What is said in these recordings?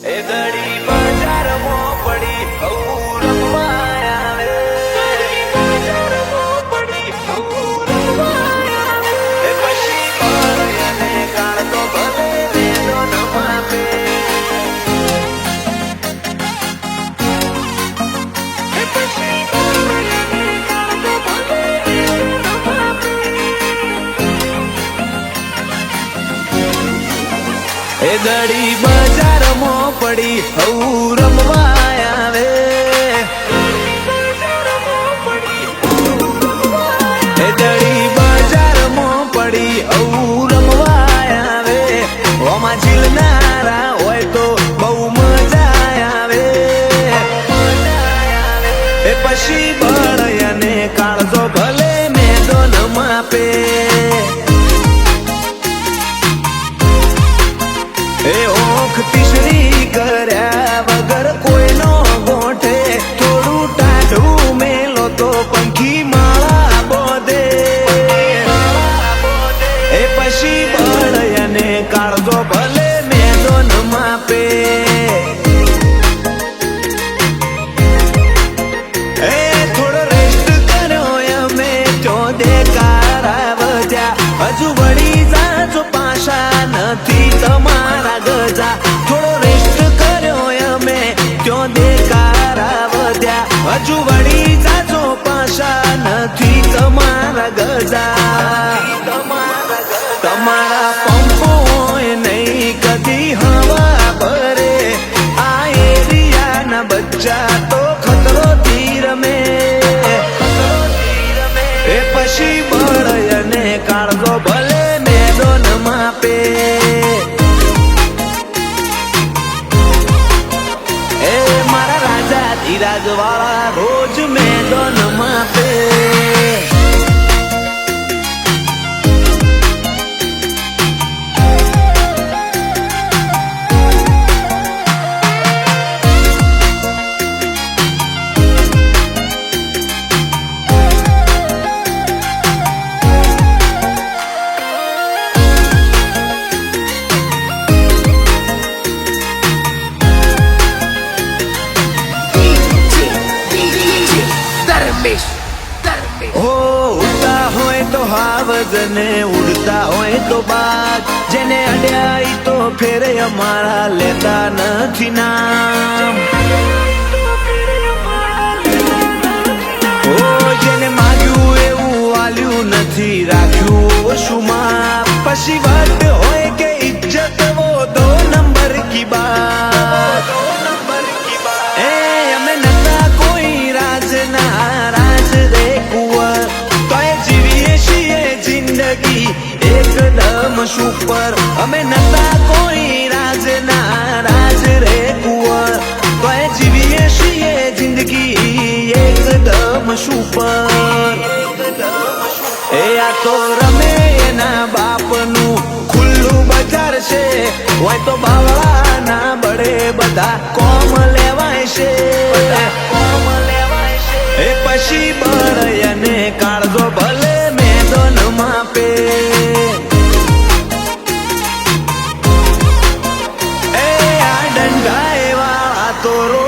એ દડી બજારમાં પડી બજારમાં પડી હઉ રમવા આવે. દડી બજારમાં પડી હોય તો બહુ મજા આવે. એ પછી બળ અને કાળજો ભલે મેદન માપે ropa રાજા ધીરાજ વાળા રોજ ધર્મેશ ઉડતા હોય તો હાવજ ને ઉડતા હોય તો બાજ. જેને અડ્યા તો ફેરે અમારા લેતા નથી નામ. ઓ જેને માગ્યું એવું વાલ્યું નથી, રાખ્યું શું માં પછી વાત સુપર અમે નતા કોઈ રાજના, રાજ રે કુંવર. તોય જીવીએ છીએ જિંદગી એકદમ સુપર. એ આ તો રમે એના બાપનું. ખુલ્લું બજાર છે. હોય તો બાવળાના બળે બધા કોમ લેવાય છે. એ પછી બળ અને કાળજો ભલે એવા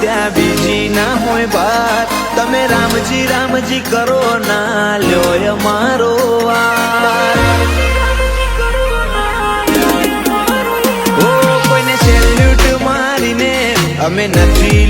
ત્યાં બીજી ના હોય વાત. તમે રામજી રામજી કરો ના લ્યો મારો વાર. કોઈને સેલ્યુટ મારીને અમે નથી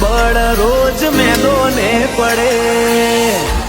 બળ રોજ મેદોને પડે.